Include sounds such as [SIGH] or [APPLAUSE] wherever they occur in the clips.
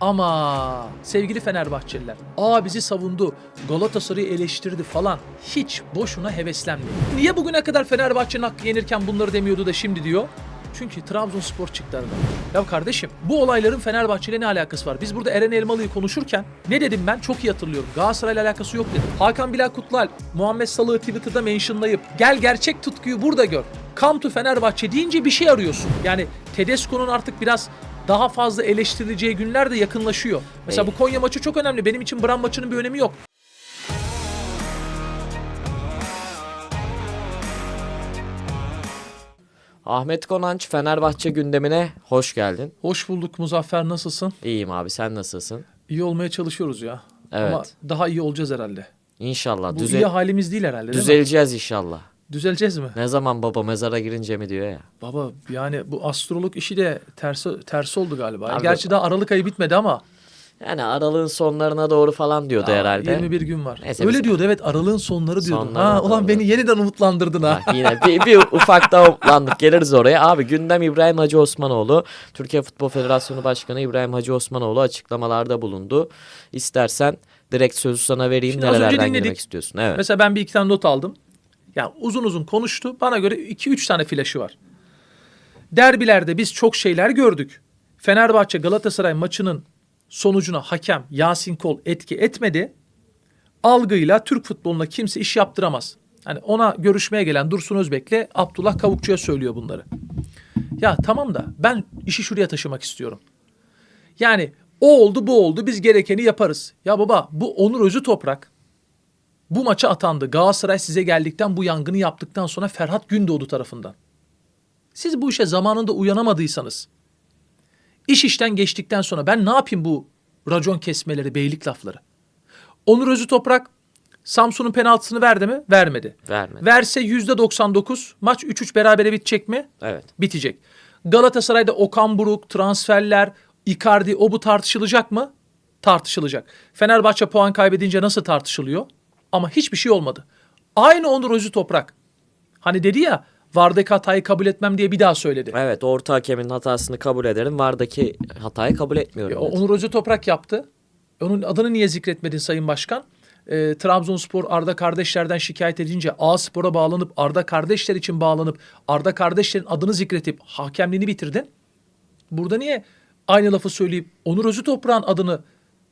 Ama sevgili Fenerbahçeliler, aa bizi savundu, Galatasaray'ı eleştirdi falan. Hiç boşuna heveslenmeyin. Niye bugüne kadar Fenerbahçe'nin hakkı yenirken bunları demiyordu da şimdi diyor? Çünkü Trabzonspor çıktı aradan. Ya kardeşim bu olayların Fenerbahçe ile ne alakası var? Biz burada Eren Elmalı'yı konuşurken ne dedim ben? Çok iyi hatırlıyorum. Galatasaray'la alakası yok dedim. Hakan Bilal Kutlal, Muhammed Salah'ı Twitter'da mentionlayıp gel gerçek tutkuyu burada gör. Come to Fenerbahçe deyince bir şey arıyorsun. Yani Tedesco'nun artık biraz daha fazla eleştirileceği günler de yakınlaşıyor. Mesela bu Konya maçı çok önemli. Benim için Bram maçının bir önemi yok. Ahmet Konanç Fenerbahçe gündemine hoş geldin. Hoş bulduk Muzaffer nasılsın? İyiyim abi sen nasılsın? İyi olmaya çalışıyoruz ya. Evet. Ama daha iyi olacağız herhalde. İnşallah Bu düze- iyi halimiz değil herhalde değil mi? düzeleceğiz inşallah. Düzeleceğiz mi? Ne zaman baba mezara girince mi diyor ya. Baba yani bu astrolog işi de tersi, tersi oldu galiba. Abi- Gerçi daha Aralık ayı bitmedi ama. Yani aralığın sonlarına doğru falan diyordu Aa, herhalde. 21 gün var. Neyse Öyle biz- diyordu evet aralığın sonları diyordu. Sonlarına ha ulan doğru. beni yeniden umutlandırdın ha. Ha, yine bir, bir ufak daha umutlandık geliriz oraya. Abi gündem İbrahim Hacı Osmanoğlu. Türkiye Futbol Federasyonu Başkanı İbrahim Hacı Osmanoğlu açıklamalarda bulundu. İstersen direkt sözü sana vereyim Şimdi nerelerden dinledik. girmek istiyorsun. Evet. Mesela ben bir iki tane not aldım. Ya uzun uzun konuştu. Bana göre 2-3 tane flaşı var. Derbilerde biz çok şeyler gördük. Fenerbahçe Galatasaray maçının sonucuna hakem Yasin Kol etki etmedi. Algıyla Türk futboluna kimse iş yaptıramaz. Hani ona görüşmeye gelen Dursun Özbek'le Abdullah Kavukçu'ya söylüyor bunları. Ya tamam da ben işi şuraya taşımak istiyorum. Yani o oldu bu oldu biz gerekeni yaparız. Ya baba bu Onur Özü Toprak bu maça atandı. Galatasaray size geldikten bu yangını yaptıktan sonra Ferhat Gündoğdu tarafından. Siz bu işe zamanında uyanamadıysanız, iş işten geçtikten sonra ben ne yapayım bu racon kesmeleri, beylik lafları? Onur Özü Toprak Samsun'un penaltısını verdi mi? Vermedi. Vermedi. Verse %99 maç 3-3 berabere bitecek mi? Evet. Bitecek. Galatasaray'da Okan Buruk, transferler, Icardi o bu tartışılacak mı? Tartışılacak. Fenerbahçe puan kaybedince nasıl tartışılıyor? Ama hiçbir şey olmadı. Aynı Onur Özü Toprak. Hani dedi ya Vardaki hatayı kabul etmem diye bir daha söyledi. Evet orta hakemin hatasını kabul ederim. Vardaki hatayı kabul etmiyorum. E, dedi. Onur Özü Toprak yaptı. Onun adını niye zikretmedin Sayın Başkan? E, Trabzonspor Arda kardeşlerden şikayet edince A Spor'a bağlanıp Arda kardeşler için bağlanıp Arda kardeşlerin adını zikretip hakemliğini bitirdin. Burada niye aynı lafı söyleyip Onur Özü Toprak'ın adını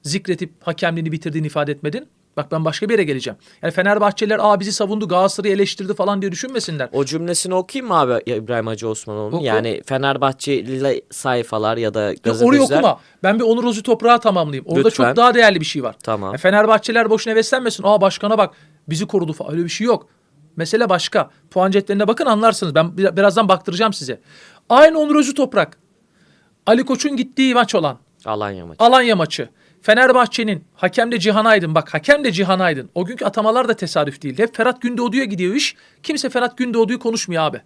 zikretip hakemliğini bitirdiğini ifade etmedin? Bak ben başka bir yere geleceğim. Yani Fenerbahçeliler aa bizi savundu Galatasaray'ı eleştirdi falan diye düşünmesinler. O cümlesini okuyayım mı abi İbrahim Hacı Osmanoğlu'nun? Yani Fenerbahçeli sayfalar ya da gazeteciler. orayı okuma. Ben bir Onur Özü Toprak'a tamamlayayım. Orada Lütfen. çok daha değerli bir şey var. Tamam. Ya Fenerbahçeliler boşuna heveslenmesin. Aa başkana bak bizi korudu falan. Öyle bir şey yok. Mesele başka. Puan cetveline bakın anlarsınız. Ben bir- birazdan baktıracağım size. Aynı Onur Özü Toprak. Ali Koç'un gittiği maç olan Alanya maçı. Alanya maçı. Fenerbahçe'nin hakem de Cihan Aydın. Bak hakem de Cihan Aydın. O günkü atamalar da tesadüf değildi. Hep Ferhat Gündoğdu'ya gidiyor iş. Kimse Ferhat Gündoğdu'yu konuşmuyor abi.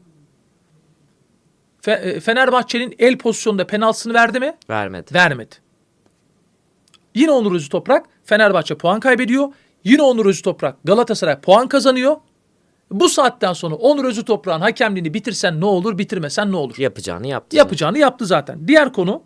Fe- e, Fenerbahçe'nin el pozisyonunda penaltısını verdi mi? Vermedi. Vermedi. Yine Onur Özü Toprak Fenerbahçe puan kaybediyor. Yine Onur Özü Toprak Galatasaray puan kazanıyor. Bu saatten sonra Onur Özü Toprak'ın hakemliğini bitirsen ne olur, bitirmesen ne olur? Yapacağını yaptı. Yapacağını yaptı zaten. Diğer konu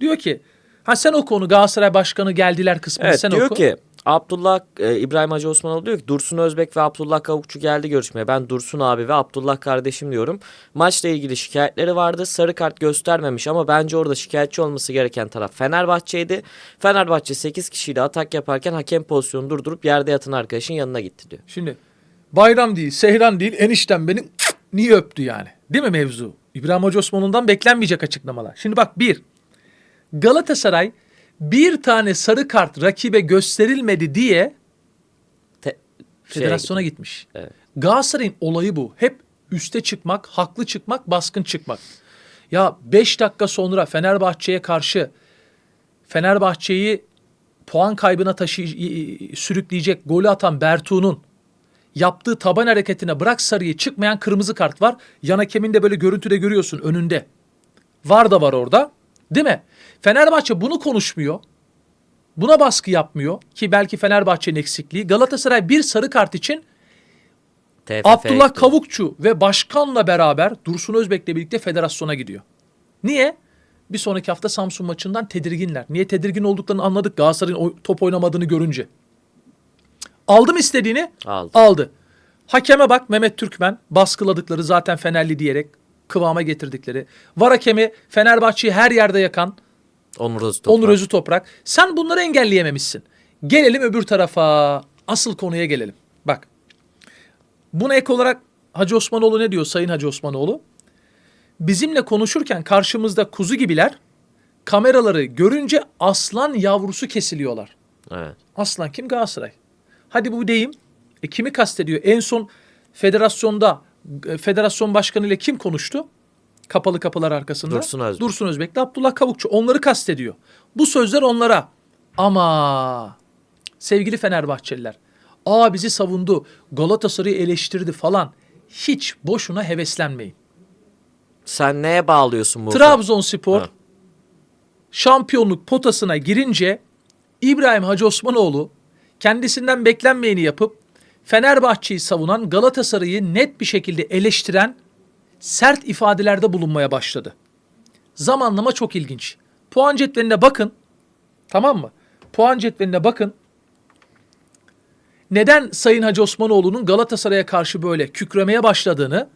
diyor ki ha sen o konu Galatasaray Başkanı geldiler kısmını Evet sen diyor oku. ki Abdullah e, İbrahim Hacı Osmanoğlu diyor ki Dursun Özbek ve Abdullah Kavukçu geldi görüşmeye. Ben Dursun abi ve Abdullah kardeşim diyorum. Maçla ilgili şikayetleri vardı. Sarı kart göstermemiş ama bence orada şikayetçi olması gereken taraf Fenerbahçe'ydi. Fenerbahçe 8 kişiyle atak yaparken hakem pozisyonu durdurup yerde yatan arkadaşın yanına gitti diyor. Şimdi bayram değil, seyran değil, eniştem benim niye öptü yani? Değil mi mevzu? İbrahim Hoca Osman'ından beklenmeyecek açıklamalar. Şimdi bak bir, Galatasaray bir tane sarı kart rakibe gösterilmedi diye Te- şeye federasyona gitmiş. Evet. Galatasaray'ın olayı bu. Hep üste çıkmak, haklı çıkmak, baskın çıkmak. Ya 5 dakika sonra Fenerbahçe'ye karşı Fenerbahçe'yi puan kaybına taşı sürükleyecek golü atan Bertu'nun yaptığı taban hareketine bırak sarıyı çıkmayan kırmızı kart var. Yan hakemin de böyle görüntüde görüyorsun önünde. Var da var orada. Değil mi? Fenerbahçe bunu konuşmuyor. Buna baskı yapmıyor ki belki Fenerbahçe'nin eksikliği. Galatasaray bir sarı kart için TFF Abdullah gitti. Kavukçu ve başkanla beraber Dursun Özbek'le birlikte federasyona gidiyor. Niye? bir sonraki hafta Samsun maçından tedirginler. Niye tedirgin olduklarını anladık Galatasaray'ın top oynamadığını görünce. Aldı mı istediğini? Aldı. Aldı. Hakeme bak Mehmet Türkmen baskıladıkları zaten Fenerli diyerek kıvama getirdikleri. Var hakemi Fenerbahçe'yi her yerde yakan Onur Öztoprak. Onur Özü Toprak. Sen bunları engelleyememişsin. Gelelim öbür tarafa. Asıl konuya gelelim. Bak. Buna ek olarak Hacı Osmanoğlu ne diyor Sayın Hacı Osmanoğlu? Bizimle konuşurken karşımızda kuzu gibiler kameraları görünce aslan yavrusu kesiliyorlar. Evet. Aslan kim? Galatasaray. Hadi bu deyim. E, kimi kastediyor? En son federasyonda e, federasyon başkanı ile kim konuştu? Kapalı kapılar arkasında. Dursun Özbek. Dursun Özbek'le Abdullah Kavukçu. Onları kastediyor. Bu sözler onlara. Ama sevgili Fenerbahçeliler. Aa bizi savundu. Galatasaray'ı eleştirdi falan. Hiç boşuna heveslenmeyin. Sen neye bağlıyorsun bu? Trabzonspor Ha. şampiyonluk potasına girince İbrahim Hacı Osmanoğlu kendisinden beklenmeyeni yapıp Fenerbahçe'yi savunan Galatasaray'ı net bir şekilde eleştiren sert ifadelerde bulunmaya başladı. Zamanlama çok ilginç. Puan cetveline bakın. Tamam mı? Puan cetveline bakın. Neden Sayın Hacı Osmanoğlu'nun Galatasaray'a karşı böyle kükremeye başladığını,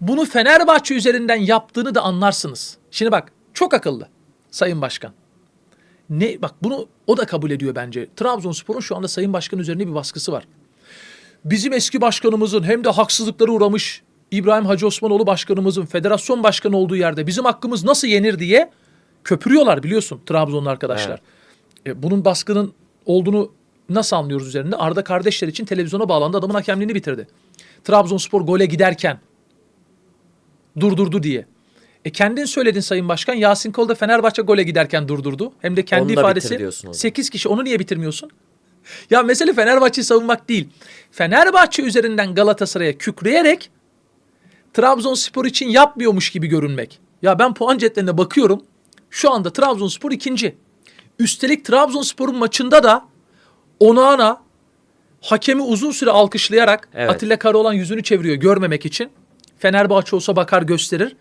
bunu Fenerbahçe üzerinden yaptığını da anlarsınız. Şimdi bak, çok akıllı Sayın Başkan. Ne bak bunu o da kabul ediyor bence. Trabzonspor'un şu anda Sayın Başkan üzerine bir baskısı var. Bizim eski başkanımızın hem de haksızlıklara uğramış İbrahim Hacı Osmanoğlu başkanımızın federasyon başkanı olduğu yerde bizim hakkımız nasıl yenir diye köpürüyorlar biliyorsun Trabzonlu arkadaşlar. E, bunun baskının olduğunu nasıl anlıyoruz üzerinde? Arda kardeşler için televizyona bağlandı adamın hakemliğini bitirdi. Trabzonspor gole giderken durdurdu diye. E kendin söyledin Sayın Başkan. Yasin Kol da Fenerbahçe gole giderken durdurdu. Hem de kendi Onu ifadesi. diyorsun o zaman. 8 kişi onu niye bitirmiyorsun? Ya mesele Fenerbahçe'yi savunmak değil. Fenerbahçe üzerinden Galatasaray'a kükreyerek Trabzonspor için yapmıyormuş gibi görünmek. Ya ben puan cetveline bakıyorum. Şu anda Trabzonspor ikinci. Üstelik Trabzonspor'un maçında da Onana hakemi uzun süre alkışlayarak Evet. Atilla Karaoğlan yüzünü çeviriyor görmemek için. Fenerbahçe olsa bakar gösterir.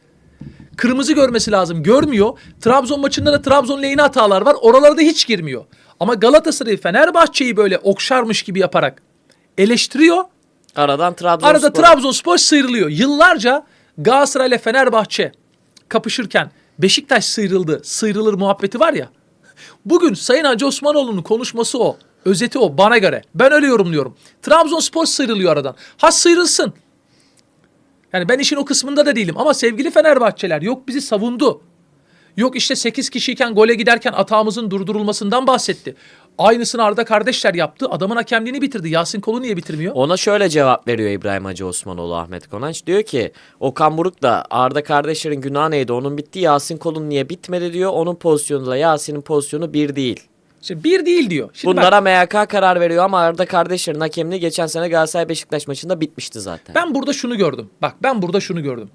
Kırmızı görmesi lazım. Görmüyor. Trabzon maçında da Trabzon lehine hatalar var. Oralarda hiç girmiyor. Ama Galatasaray Fenerbahçe'yi böyle okşarmış gibi yaparak eleştiriyor. Aradan Trabzonspor. Arada Trabzonspor sıyrılıyor. Yıllarca Galatasaray ile Fenerbahçe kapışırken Beşiktaş sıyrıldı, sıyrılır muhabbeti var ya. Bugün Sayın Hacı Osmanoğlu'nun konuşması o. Özeti o bana göre. Ben öyle yorumluyorum. Trabzonspor sıyrılıyor aradan. Ha sıyrılsın. Yani ben işin o kısmında da değilim ama sevgili Fenerbahçeler yok bizi savundu. Yok işte 8 kişiyken gole giderken atağımızın durdurulmasından bahsetti. Aynısını Arda kardeşler yaptı. Adamın hakemliğini bitirdi. Yasin Kolu niye bitirmiyor? Ona şöyle cevap veriyor İbrahim Hacı Osmanoğlu Ahmet Konanç. Diyor ki Okan Buruk da Arda kardeşlerin günahı neydi onun bitti Yasin Kol'un niye bitmedi diyor. Onun pozisyonuyla Yasin'in pozisyonu bir değil. İşte bir değil diyor. Şimdi bak, Bunlara MHK karar veriyor ama Arda kardeşlerin hakemliği geçen sene Galatasaray Beşiktaş maçında bitmişti zaten. Ben burada şunu gördüm. Bak ben burada şunu gördüm.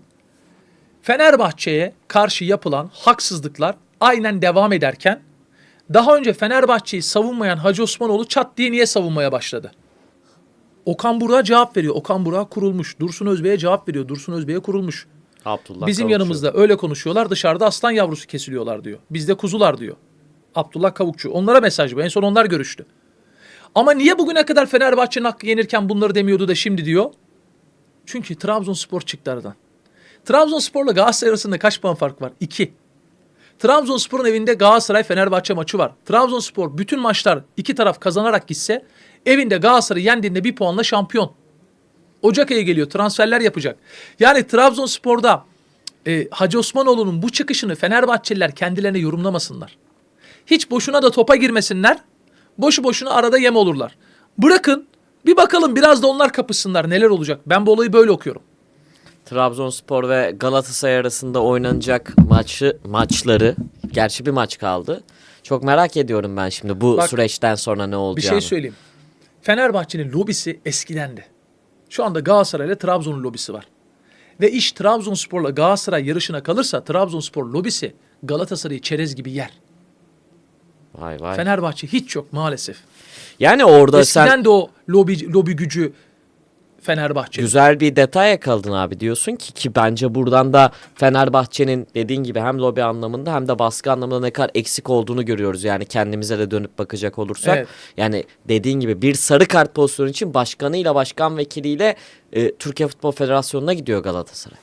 Fenerbahçe'ye karşı yapılan haksızlıklar aynen devam ederken daha önce Fenerbahçe'yi savunmayan Hacı Osmanoğlu çat diye niye savunmaya başladı? Okan Burak'a cevap veriyor. Okan Burak kurulmuş. Dursun Özbey'e cevap veriyor. Dursun Özbey'e kurulmuş. Abdullah Bizim Kavukçu. yanımızda öyle konuşuyorlar. Dışarıda aslan yavrusu kesiliyorlar diyor. Bizde kuzular diyor. Abdullah Kavukçu. Onlara mesaj bu. En son onlar görüştü. Ama niye bugüne kadar Fenerbahçe'nin hakkı yenirken bunları demiyordu da şimdi diyor? Çünkü Trabzonspor çıktı aradan. Trabzonspor'la Galatasaray arasında kaç puan fark var? 2. Trabzonspor'un evinde Galatasaray Fenerbahçe maçı var. Trabzonspor bütün maçlar iki taraf kazanarak gitse evinde Galatasaray yendiğinde bir puanla şampiyon. Ocak ayı geliyor transferler yapacak. Yani Trabzonspor'da e, Hacı Osmanoğlu'nun bu çıkışını Fenerbahçeliler kendilerine yorumlamasınlar. Hiç boşuna da topa girmesinler. Boşu boşuna arada yem olurlar. Bırakın bir bakalım biraz da onlar kapışsınlar neler olacak. Ben bu olayı böyle okuyorum. Trabzonspor ve Galatasaray arasında oynanacak maçı maçları gerçi bir maç kaldı. Çok merak ediyorum ben şimdi bu Bak, süreçten sonra ne Bir olacağını. şey söyleyeyim. Fenerbahçe'nin lobisi eskidendi. Şu anda Galatasaray ile Trabzon'un lobisi var. Ve iş Trabzonspor'la Galatasaray yarışına kalırsa Trabzonspor lobisi Galatasaray'ı çerez gibi yer. Vay vay. Fenerbahçe hiç yok maalesef. Yani orada Eskiden sen de o lobi, lobi gücü Fenerbahçe. Güzel bir detay yakaladın abi diyorsun ki ki bence buradan da Fenerbahçe'nin dediğin gibi hem lobi anlamında hem de baskı anlamında ne kadar eksik olduğunu görüyoruz. Yani kendimize de dönüp bakacak olursak. Evet. Yani dediğin gibi bir sarı kart pozisyonu için başkanıyla başkan vekiliyle e, Türkiye Futbol Federasyonu'na gidiyor Galatasaray.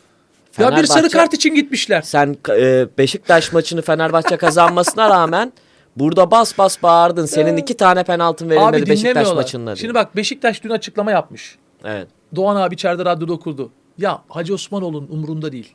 Ya bir sarı Fenerbahçe- kart için gitmişler. Sen e, Beşiktaş maçını Fenerbahçe kazanmasına rağmen burada bas bas bağırdın. Senin iki tane penaltın verilmedi Beşiktaş maçında. diye. Şimdi bak Beşiktaş dün açıklama yapmış. Evet. Doğan abi içeride radyoda okurdu. Ya Hacı Osmanoğlu'nun umurunda değil.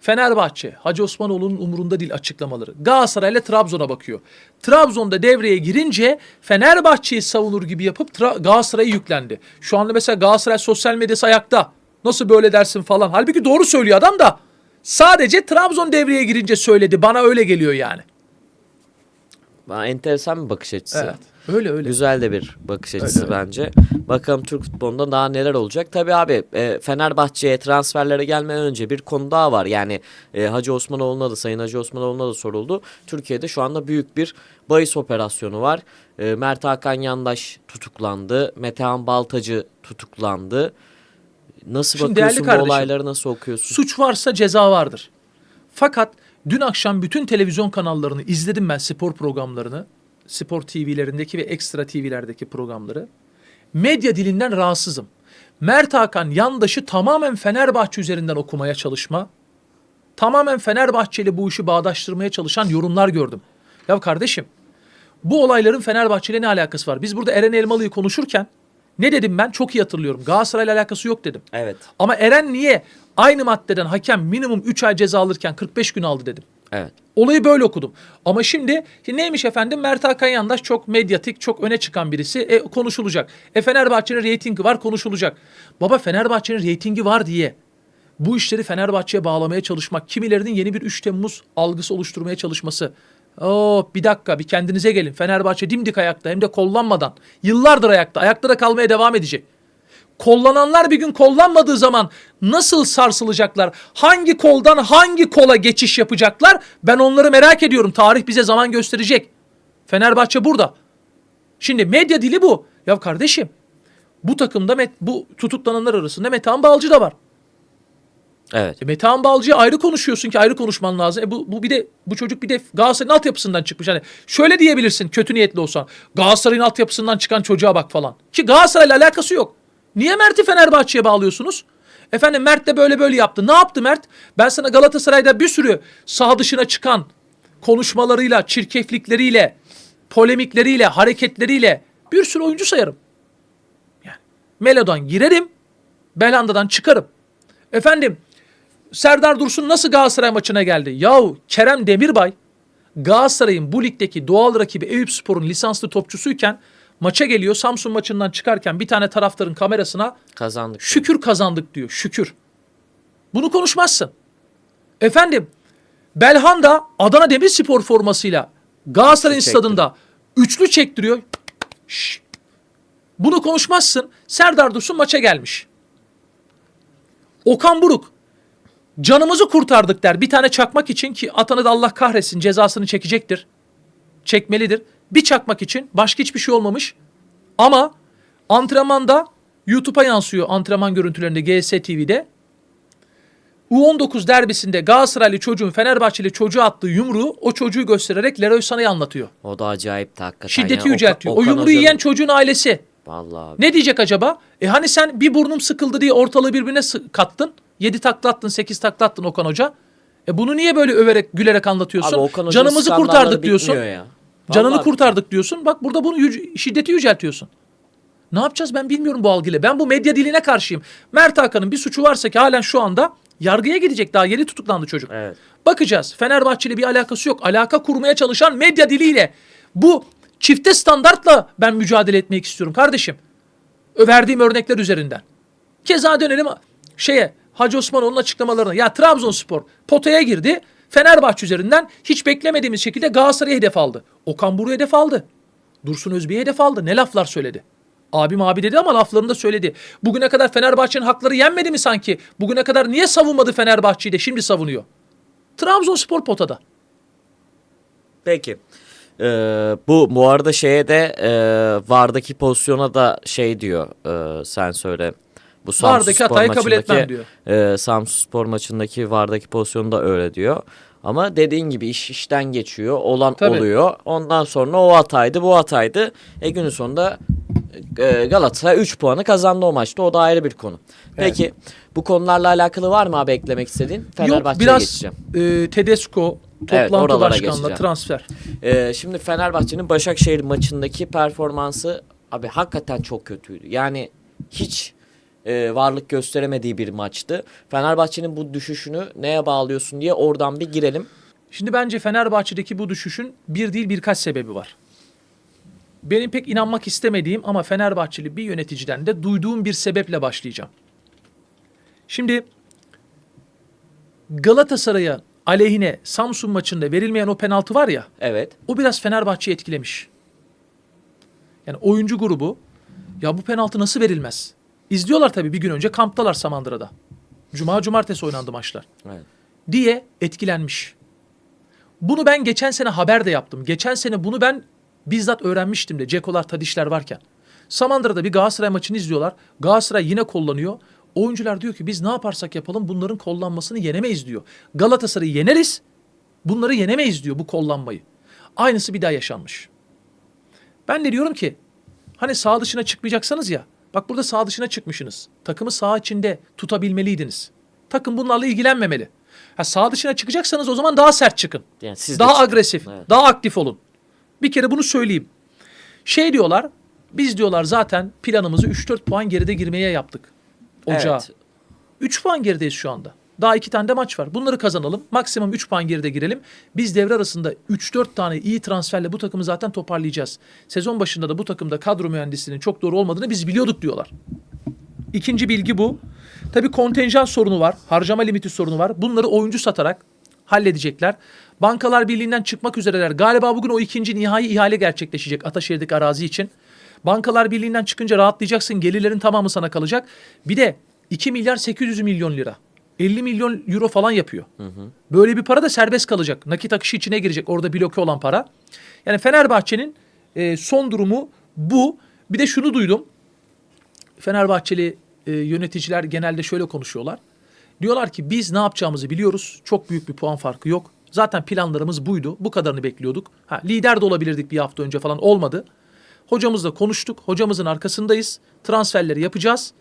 Fenerbahçe, Hacı Osmanoğlu'nun umurunda değil açıklamaları. Galatasaray ile Trabzon'a bakıyor. Trabzon'da devreye girince Fenerbahçe'yi savunur gibi yapıp Tra- Galatasaray'ı yüklendi. Şu anda mesela Galatasaray sosyal medyası ayakta. Nasıl böyle dersin falan. Halbuki doğru söylüyor adam da. Sadece Trabzon devreye girince söyledi. Bana öyle geliyor yani. Enteresan bir bakış açısı. Evet. Öyle öyle. Güzel de bir bakış açısı öyle. bence. Bakalım Türk futbolunda daha neler olacak. Tabii abi e, Fenerbahçe'ye transferlere gelmeden önce bir konu daha var. Yani e, Hacı Osmanoğlu'na da Sayın Hacı Osmanoğlu'na da soruldu. Türkiye'de şu anda büyük bir bahis operasyonu var. E, Mert Hakan Yandaş tutuklandı. Metehan Baltacı tutuklandı. Nasıl Şimdi bakıyorsun bu kardeşim, olayları nasıl okuyorsun? Suç varsa ceza vardır. Fakat dün akşam bütün televizyon kanallarını izledim ben spor programlarını. Spor TV'lerindeki ve ekstra TV'lerdeki programları. Medya dilinden rahatsızım. Mert Hakan yandaşı tamamen Fenerbahçe üzerinden okumaya çalışma. Tamamen Fenerbahçeli bu işi bağdaştırmaya çalışan yorumlar gördüm. Ya kardeşim bu olayların Fenerbahçe ile ne alakası var? Biz burada Eren Elmalı'yı konuşurken ne dedim ben? Çok iyi hatırlıyorum. Galatasaray'la alakası yok dedim. Evet. Ama Eren niye aynı maddeden hakem minimum 3 ay ceza alırken 45 gün aldı dedim. Evet. Olayı böyle okudum. Ama şimdi neymiş efendim? Mert Hakan Yandaş çok medyatik, çok öne çıkan birisi. E, konuşulacak. E Fenerbahçe'nin reytingi var konuşulacak. Baba Fenerbahçe'nin reytingi var diye bu işleri Fenerbahçe'ye bağlamaya çalışmak, kimilerinin yeni bir 3 Temmuz algısı oluşturmaya çalışması. Oo bir dakika bir kendinize gelin. Fenerbahçe dimdik ayakta hem de kollanmadan. Yıllardır ayakta. Ayakta kalmaya devam edecek. Kollananlar bir gün kollanmadığı zaman nasıl sarsılacaklar? Hangi koldan hangi kola geçiş yapacaklar? Ben onları merak ediyorum. Tarih bize zaman gösterecek. Fenerbahçe burada. Şimdi medya dili bu. Ya kardeşim bu takımda met, bu tutuklananlar arasında Metehan Balcı da var. Evet. E Metehan Balcı'ya ayrı konuşuyorsun ki ayrı konuşman lazım. E bu, bu bir de bu çocuk bir de Galatasaray'ın altyapısından çıkmış. Hani şöyle diyebilirsin kötü niyetli olsan. Galatasaray'ın altyapısından çıkan çocuğa bak falan. Ki Galatasaray'la alakası yok. Niye Mert'i Fenerbahçe'ye bağlıyorsunuz? Efendim Mert de böyle böyle yaptı. Ne yaptı Mert? Ben sana Galatasaray'da bir sürü saha dışına çıkan konuşmalarıyla, çirkeflikleriyle, polemikleriyle, hareketleriyle bir sürü oyuncu sayarım. Yani Melo'dan girerim, Belanda'dan çıkarım. Efendim Serdar Dursun nasıl Galatasaray maçına geldi? Yahu Kerem Demirbay Galatasaray'ın bu ligdeki doğal rakibi Eyüpspor'un lisanslı topçusuyken maça geliyor. Samsun maçından çıkarken bir tane taraftarın kamerasına Kazandık. şükür kazandık diyor. Şükür. Bunu konuşmazsın. Efendim Belhanda Adana Demirspor formasıyla Galatasaray'ın Üçlü stadında üçlü çektiriyor. Şşş. Bunu konuşmazsın. Serdar Dursun maça gelmiş. Okan Buruk canımızı kurtardık der. Bir tane çakmak için ki atanı da Allah kahretsin cezasını çekecektir. Çekmelidir. Bir çakmak için başka hiçbir şey olmamış. Ama antrenmanda YouTube'a yansıyor antrenman görüntülerinde GS TV'de. U19 derbisinde Galatasaraylı çocuğun Fenerbahçeli çocuğa attığı yumruğu o çocuğu göstererek Leroy Sana'ya anlatıyor. O da acayipti hakikaten. Şiddeti ya. yüceltiyor. Okan- o yumruğu Hoca'nın- yiyen çocuğun ailesi. Vallahi abi. Ne diyecek acaba? E hani sen bir burnum sıkıldı diye ortalığı birbirine kattın. 7 takla attın, 8 takla attın Okan Hoca. E bunu niye böyle överek, gülerek anlatıyorsun? Abi Okan Hoca'nın Canımızı kurtardık diyorsun. ya. Canını kurtardık diyorsun. Bak burada bunu yüce- şiddeti yüceltiyorsun. Ne yapacağız ben bilmiyorum bu algıyla. Ben bu medya diline karşıyım. Mert Hakan'ın bir suçu varsa ki halen şu anda yargıya gidecek. Daha yeni tutuklandı çocuk. Evet. Bakacağız. Fenerbahçe ile bir alakası yok. Alaka kurmaya çalışan medya diliyle. Bu çifte standartla ben mücadele etmek istiyorum kardeşim. Verdiğim örnekler üzerinden. Keza dönelim şeye Hacı Osmanoğlu'nun açıklamalarına. Ya Trabzonspor potaya girdi. Fenerbahçe üzerinden hiç beklemediğimiz şekilde Galatasaray'a hedef aldı. Okan Buruk'u hedef aldı. Dursun Özbek'e hedef aldı. Ne laflar söyledi. Abim abi dedi ama laflarını da söyledi. Bugüne kadar Fenerbahçe'nin hakları yenmedi mi sanki? Bugüne kadar niye savunmadı Fenerbahçe'yi de şimdi savunuyor? Trabzonspor potada. Peki. Ee, bu bu arada şeye de e, Vardaki pozisyona da şey diyor e, sen söyle. Bu Samsun Vardaki Spor hatayı kabul etmem maçındaki, diyor. E, Samsun Spor maçındaki Vardaki pozisyonu da öyle diyor. Ama dediğin gibi iş işten geçiyor. Olan Tabii. oluyor. Ondan sonra o hataydı bu hataydı. E günün sonunda Galatasaray 3 puanı kazandı o maçta. O da ayrı bir konu. Peki bu konularla alakalı var mı abi eklemek istediğin? Fenerbahçe'ye biraz geçeceğim. e, Tedesco, Evet, toplantı başkanlığı, geçeceğim. transfer. Ee, şimdi Fenerbahçe'nin Başakşehir maçındaki performansı abi hakikaten çok kötüydü. Yani hiç e, varlık gösteremediği bir maçtı. Fenerbahçe'nin bu düşüşünü neye bağlıyorsun diye oradan bir girelim. Şimdi bence Fenerbahçe'deki bu düşüşün bir değil birkaç sebebi var. Benim pek inanmak istemediğim ama Fenerbahçeli bir yöneticiden de duyduğum bir sebeple başlayacağım. Şimdi Galatasaray'a aleyhine Samsun maçında verilmeyen o penaltı var ya, Evet. o biraz Fenerbahçe'yi etkilemiş. Yani oyuncu grubu ya bu penaltı nasıl verilmez? İzliyorlar tabii bir gün önce kamptalar Samandıra'da. Cuma cumartesi oynandı maçlar evet. diye etkilenmiş. Bunu ben geçen sene haber de yaptım. Geçen sene bunu ben bizzat öğrenmiştim de Cekolar Tadişler varken. Samandıra'da bir Galatasaray maçını izliyorlar. Galatasaray yine kollanıyor. Oyuncular diyor ki biz ne yaparsak yapalım bunların kollanmasını yenemeyiz diyor. Galatasaray'ı yeneriz. Bunları yenemeyiz diyor bu kollanmayı. Aynısı bir daha yaşanmış. Ben de diyorum ki hani sağ dışına çıkmayacaksanız ya. Bak burada sağ dışına çıkmışsınız. Takımı sağ içinde tutabilmeliydiniz. Takım bunlarla ilgilenmemeli. Ha sağ dışına çıkacaksanız o zaman daha sert çıkın. Yani siz daha agresif, Evet. daha aktif olun. Bir kere bunu söyleyeyim. Şey diyorlar, biz diyorlar zaten planımızı 3-4 puan geride girmeye yaptık. Ocağa. Evet. 3 puan gerideyiz şu anda. Daha iki tane de maç var. Bunları kazanalım. Maksimum 3 puan geride girelim. Biz devre arasında 3-4 tane iyi transferle bu takımı zaten toparlayacağız. Sezon başında da bu takımda kadro mühendisliğinin çok doğru olmadığını biz biliyorduk diyorlar. İkinci bilgi bu. Tabii kontenjan sorunu var. Harcama limiti sorunu var. Bunları oyuncu satarak halledecekler. Bankalar Birliği'nden çıkmak üzereler. Galiba bugün o ikinci nihai ihale gerçekleşecek Ataşehir'deki arazi için. Bankalar Birliği'nden çıkınca rahatlayacaksın. Gelirlerin tamamı sana kalacak. Bir de 2 milyar 800 milyon lira. 50 milyon euro falan yapıyor. Böyle bir para da serbest kalacak. Nakit akışı içine girecek. Orada bloke olan para. Yani Fenerbahçe'nin e, son durumu bu. Bir de şunu duydum. Fenerbahçeli e, yöneticiler genelde şöyle konuşuyorlar. Diyorlar ki biz ne yapacağımızı biliyoruz. Çok büyük bir puan farkı yok. Zaten planlarımız buydu. Bu kadarını bekliyorduk. Ha, lider de olabilirdik bir hafta önce falan olmadı. Hocamızla konuştuk. Hocamızın arkasındayız. Transferleri yapacağız.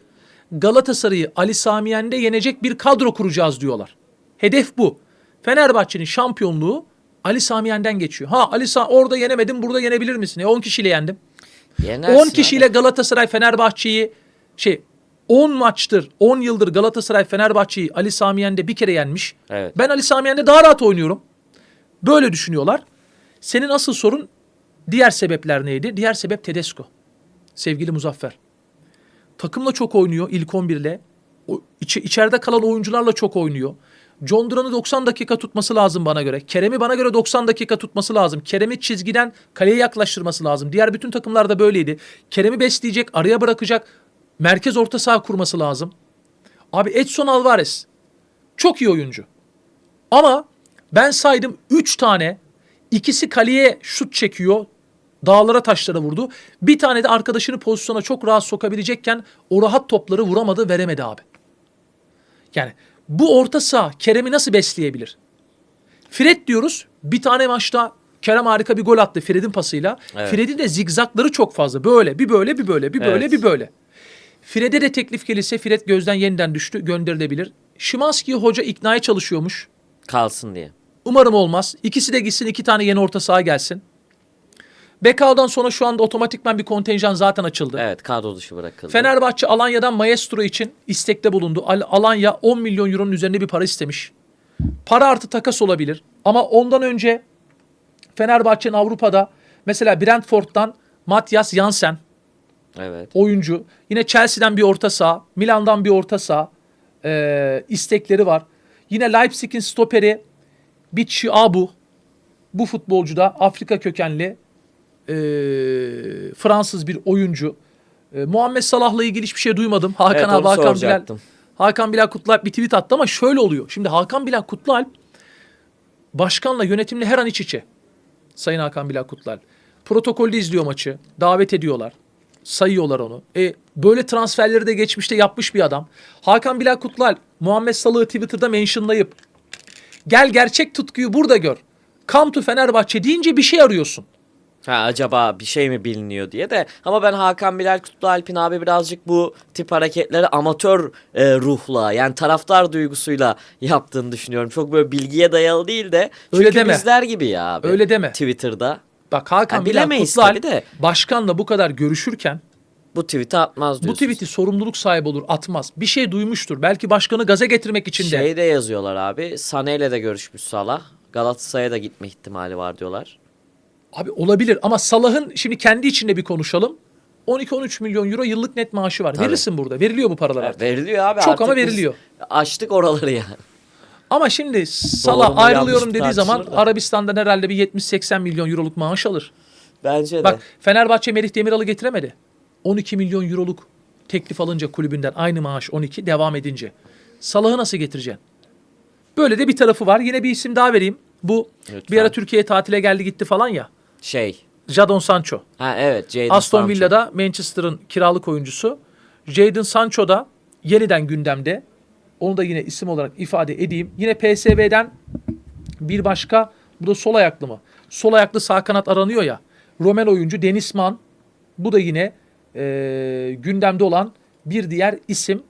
Galatasaray'ı Ali Samiyen'de yenecek bir kadro kuracağız diyorlar. Hedef bu. Fenerbahçe'nin şampiyonluğu Ali Samiyen'den geçiyor. Ha Ali Sa orada yenemedim burada yenebilir misin? E 10 kişiyle yendim. Yenersin 10 kişiyle Galatasaray Fenerbahçe'yi şey 10 maçtır 10 yıldır Galatasaray Fenerbahçe'yi Ali Samiyen'de bir kere yenmiş. Evet. Ben Ali Samiyen'de daha rahat oynuyorum. Böyle düşünüyorlar. Senin asıl sorun diğer sebepler neydi? Diğer sebep Tedesco. Sevgili Muzaffer. Takımla çok oynuyor ilk 11'le. O, içi- içeride kalan oyuncularla çok oynuyor. John Duran'ı 90 dakika tutması lazım bana göre. Kerem'i bana göre 90 dakika tutması lazım. Kerem'i çizgiden kaleye yaklaştırması lazım. Diğer bütün takımlarda böyleydi. Kerem'i besleyecek, araya bırakacak. Merkez orta saha kurması lazım. Abi Edson Alvarez çok iyi oyuncu. Ama ben saydım 3 tane ikisi kaleye şut çekiyor. Dağlara taşlara vurdu. Bir tane de arkadaşını pozisyona çok rahat sokabilecekken o rahat topları vuramadı veremedi abi. Yani bu orta saha Kerem'i nasıl besleyebilir? Fred diyoruz. Bir tane maçta Kerem harika bir gol attı Fred'in pasıyla. Evet. Fred'in de zigzakları çok fazla. Böyle bir böyle bir böyle bir böyle Evet. bir böyle. Fred'e de teklif gelirse Fred gözden yeniden düştü gönderilebilir. Şimanski'yi hoca iknaya çalışıyormuş. kalsın diye. Umarım olmaz. İkisi de gitsin iki tane yeni orta saha gelsin. Bekao'dan sonra şu anda otomatikman bir kontenjan zaten açıldı. Evet kadro dışı bırakıldı. Fenerbahçe Alanya'dan Maestro için istekte bulundu. Al- Alanya 10 milyon euronun üzerinde bir para istemiş. Para artı takas olabilir. Ama ondan önce Fenerbahçe'nin Avrupa'da mesela Brentford'dan Matias Jansen Evet. oyuncu. Yine Chelsea'den bir orta saha. Milan'dan bir orta saha. Ee, istekleri var. Yine Leipzig'in stoperi Bichi Abu. Bu futbolcu da Afrika kökenli ee, Fransız bir oyuncu. Ee, Muhammed Salah'la ilgili hiçbir şey duymadım. Hakan Evet, abi, Hakan Bilal. Hakan Bilal Kutlualp bir tweet attı ama şöyle oluyor. Şimdi Hakan Bilal Kutlualp başkanla yönetimle her an iç içe. Sayın Hakan Bilal Kutlualp. Protokolde izliyor maçı. Davet ediyorlar. Sayıyorlar onu. E, böyle transferleri de geçmişte yapmış bir adam. Hakan Bilal Kutlal, Muhammed Salah'ı Twitter'da mentionlayıp gel gerçek tutkuyu burada gör. Come to Fenerbahçe deyince bir şey arıyorsun. Ha acaba bir şey mi biliniyor diye de ama ben Hakan Bilal Kutlu Alpin abi birazcık bu tip hareketleri amatör e, ruhla yani taraftar duygusuyla yaptığını düşünüyorum. Çok böyle bilgiye dayalı değil de Öyle çünkü deme. bizler gibi ya abi. Öyle deme. Twitter'da Bak Hakan Ha, Bilal Kutlal de. başkanla bu kadar görüşürken bu tweet'i atmaz bu diyorsun. tweet'i sorumluluk sahibi olur atmaz. Bir şey duymuştur. Belki başkanı gaza getirmek için de. Şey de yazıyorlar abi. Sané ile de görüşmüş Salah. Galatasaray'a da gitme ihtimali var diyorlar. Abi olabilir ama Salah'ın şimdi kendi içinde bir konuşalım. 12-13 milyon euro yıllık net maaşı var. Tabii. Verirsin burada. Veriliyor bu paralar artık. Veriliyor abi. Çok artık ama veriliyor. Açtık oraları yani. Ama şimdi Salah mu, ayrılıyorum mı dediği zaman tartışılır da. Arabistan'dan herhalde bir 70-80 milyon euroluk maaş alır. Bence de. Bak Fenerbahçe Merih Demiral'ı getiremedi. 12 milyon euroluk teklif alınca kulübünden aynı maaş 12 devam edince. Salah'ı nasıl getireceksin? Böyle de bir tarafı var. Yine bir isim daha vereyim. Bu Lütfen. bir ara Türkiye'ye tatile geldi gitti falan ya. Şey. Jadon Sancho. Ha evet. Jadon Aston Sancho. Villa'da Manchester'ın kiralık oyuncusu. Jadon Sancho da yeniden gündemde. Onu da yine isim olarak ifade edeyim. Yine PSV'den bir başka bu da sol ayaklı mı? Sol ayaklı sağ kanat aranıyor ya. Romen oyuncu Denis Man. Bu da yine e, gündemde olan bir diğer isim.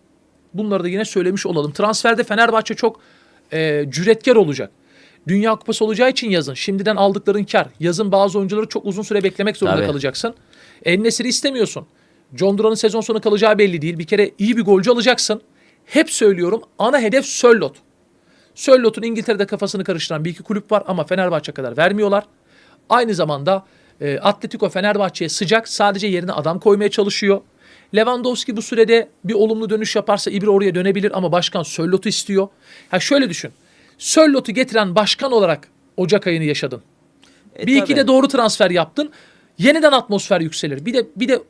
Bunları da yine söylemiş olalım. Transferde Fenerbahçe çok e, cüretkar olacak. Dünya Kupası olacağı için yazın. Şimdiden aldıkların kar. Yazın bazı oyuncuları çok uzun süre beklemek zorunda Tabii. kalacaksın. En-Nesyri istemiyorsun. John Duran'ın sezon sonu kalacağı belli değil. Bir kere iyi bir golcü alacaksın. Hep söylüyorum ana hedef Söllot. Söllot'un İngiltere'de kafasını karıştıran bir iki kulüp var ama Fenerbahçe kadar vermiyorlar. Aynı zamanda e, Atletico Fenerbahçe'ye sıcak sadece yerine adam koymaya çalışıyor. Lewandowski bu sürede bir olumlu dönüş yaparsa İbri oraya dönebilir ama başkan Söllot'u istiyor. Ha şöyle düşün. Söllot'u getiren başkan olarak Ocak ayını yaşadın. E, bir iki tabii. de doğru transfer yaptın. Yeniden atmosfer yükselir. Bir de bir de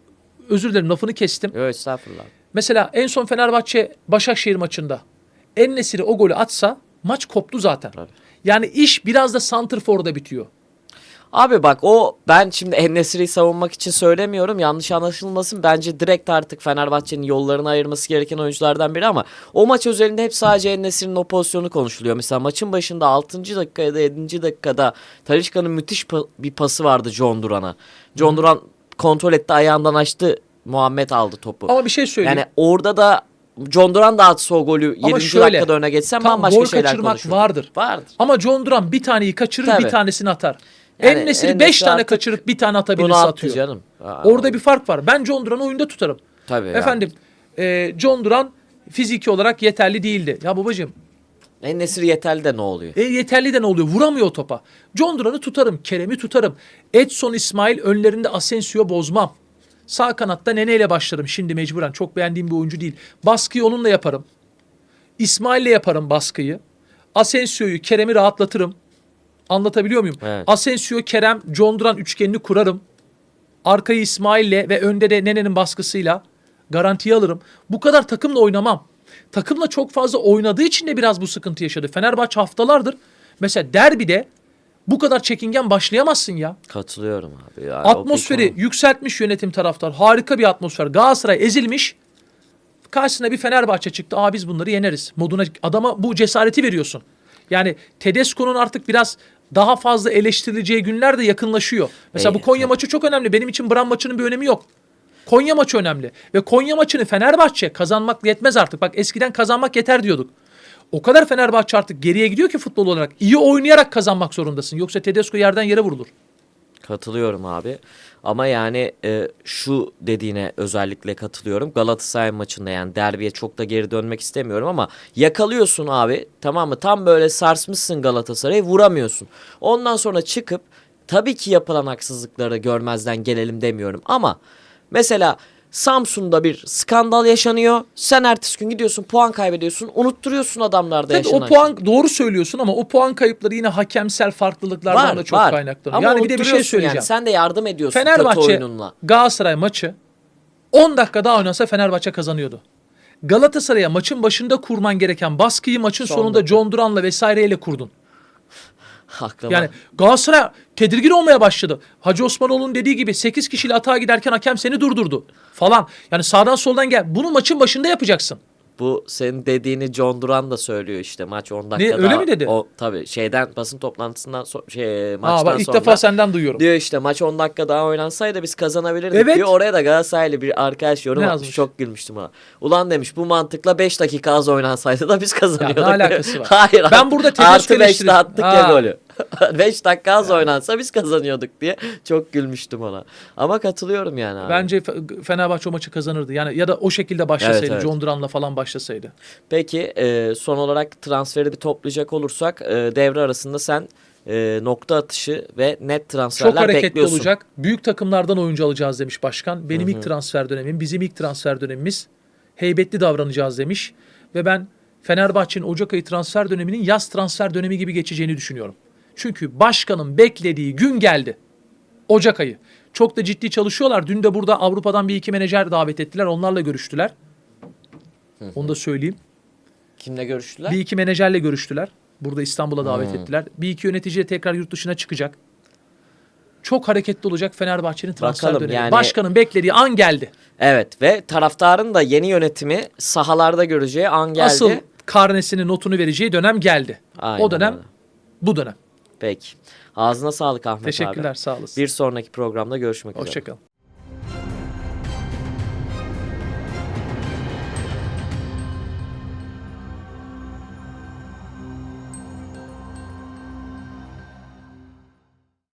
özür dilerim lafını kestim. Yok estağfurullah. Mesela en son Fenerbahçe Başakşehir maçında En-Nesyri o golü atsa maç koptu zaten. Tabii. Yani iş biraz da Santrfor'da bitiyor. Abi bak o ben şimdi Enesiri'yi savunmak için söylemiyorum. Yanlış anlaşılmasın. Bence direkt artık Fenerbahçe'nin yollarını ayırması gereken oyunculardan biri ama o maç özelinde hep sadece Enesiri'nin o pozisyonu konuşuluyor. Mesela maçın başında 6. dakika ya da 7. dakikada Talişka'nın müthiş pa- bir pası vardı John Duran'a. John Duran kontrol etti ayağından açtı. Muhammed aldı topu. Ama bir şey söyleyeyim. Yani orada da John Duran da atsa o golü 7. şöyle, dakikada öne geçsen tam bambaşa gol şeyler kaçırmak konuşurduk. vardır. Vardır. Ama John Duran bir taneyi kaçırır Tabii. bir tanesini atar. Yani En-Nesyri En-Nesyri 5 tane kaçırıp bir tane atabilirse atıyor. canım. Aa, Orada bir fark var. Ben John Duran'ı oyunda tutarım. Tabii. Efendim e, John Duran fiziki olarak yeterli değildi. Ya babacığım En-Nesyri yeterli de ne oluyor? E yeterli de ne oluyor? Vuramıyor topa. John Duran'ı tutarım. Kerem'i tutarım. Edson İsmail önlerinde Asensio bozmam. Sağ kanatta Nene ile başlarım şimdi mecburen. Çok beğendiğim bir oyuncu değil. Baskıyı onunla yaparım. İsmail'le yaparım baskıyı. Asensio'yu, Kerem'i rahatlatırım. Anlatabiliyor muyum? Evet. Asensio, Kerem, John Duran üçgenini kurarım. Arkayı İsmail'le ve önde de Nene'nin baskısıyla garantiye alırım. Bu kadar takımla oynamam. Takımla çok fazla oynadığı için de biraz bu sıkıntı yaşadı. Fenerbahçe haftalardır mesela derbide bu kadar çekingen başlayamazsın ya. Katılıyorum abi. Yani Atmosferi bir yükseltmiş yönetim taraftar. Harika bir atmosfer. Galatasaray ezilmiş. Karşısına bir Fenerbahçe çıktı. Aa biz bunları yeneriz. Moduna adama bu cesareti veriyorsun. Yani Tedesco'nun artık biraz daha fazla eleştirileceği günler de yakınlaşıyor. Mesela bu İyi, Konya maçı çok önemli. Benim için Bram maçının bir önemi yok. Konya maçı önemli. Ve Konya maçını Fenerbahçe kazanmak yetmez artık. Bak eskiden kazanmak yeter diyorduk. O kadar Fenerbahçe artık geriye gidiyor ki futbol olarak. İyi oynayarak kazanmak zorundasın. Yoksa Tedesco yerden yere vurulur. Katılıyorum abi. Ama yani e, şu dediğine özellikle katılıyorum. Galatasaray maçında yani derbiye çok da geri dönmek istemiyorum ama yakalıyorsun abi tamam mı? Tam böyle sarsmışsın Galatasaray'ı vuramıyorsun. Ondan sonra çıkıp tabii ki yapılan haksızlıkları görmezden gelelim demiyorum ama mesela Samsun'da bir skandal yaşanıyor. Sen ertesi gün gidiyorsun puan kaybediyorsun. Unutturuyorsun adamlarda Tabii yaşanan o puan doğru söylüyorsun ama o puan kayıpları yine hakemsel farklılıklardan da çok kaynaklanıyor. Ama yani bir de bir şey söyleyeceğim. Yani. Sen de yardım ediyorsun kötü Fenerbahçe oyununla. Galatasaray maçı 10 dakika daha oynasa Fenerbahçe kazanıyordu. Galatasaray'a maçın başında kurman gereken baskıyı maçın Son sonunda. John Duran'la vesaireyle kurdun. Aklıma. Yani Galatasaray tedirgin olmaya başladı. Hacı Osmanoğlu'nun dediği gibi 8 kişiyle atağa giderken hakem seni durdurdu falan. Yani sağdan soldan gel. Bunu maçın başında yapacaksın. Bu senin dediğini John Duran da söylüyor işte maç 10 dakika öyle daha- mi dedi? O tabii şeyden basın toplantısından so- şey maçtan bak ilk sonra. defa senden duyuyorum. Diyor işte maç 10 dakika daha oynansaydı biz kazanabilirdik Evet. diyor. Oraya da Galatasaraylı bir arkadaş yorum Ne atmış. yazmış? Çok gülmüştüm ha. Ulan demiş bu mantıkla 5 dakika az oynansaydı da biz kazanıyorduk. Ya ne alakası var? [LAUGHS] Hayır. Ben burada Tedesco Artı 5'te eleştiri- attık ya Ha. golü. [LAUGHS] 5 dakika az oynansa biz kazanıyorduk diye çok gülmüştüm ona. Ama katılıyorum yani abi. Bence Fe- Fenerbahçe o maçı kazanırdı. Yani ya da o şekilde başlasaydı. Evet, evet. John Duran'la falan başlasaydı. Peki e, son olarak transferi bir toplayacak olursak e, devre arasında sen e, nokta atışı ve net transferler Çok hareketli bekliyorsun. olacak. Büyük takımlardan oyuncu alacağız demiş başkan. Benim ilk transfer dönemim, bizim ilk transfer dönemimiz heybetli davranacağız demiş. Ve ben Fenerbahçe'nin Ocak ayı transfer döneminin yaz transfer dönemi gibi geçeceğini düşünüyorum. Çünkü başkanın beklediği gün geldi. Ocak ayı. Çok da ciddi çalışıyorlar. Dün de burada Avrupa'dan bir iki menajer davet ettiler. Onlarla görüştüler. Onu da söyleyeyim. Kimle görüştüler? Bir iki menajerle görüştüler. Burada İstanbul'a davet ettiler. Bir iki yönetici de tekrar yurt dışına çıkacak. Çok hareketli olacak Fenerbahçe'nin transfer Bakalım dönemi. yani- Başkanın beklediği an geldi. Evet ve taraftarın da yeni yönetimi sahalarda göreceği an geldi. Asıl karnesini notunu vereceği dönem geldi. Aynen o dönem öyle. bu dönem. Peki. Ağzına sağlık Ahmet abi. Teşekkürler sağ olasın. Bir sonraki programda görüşmek üzere. Hoşçakalın.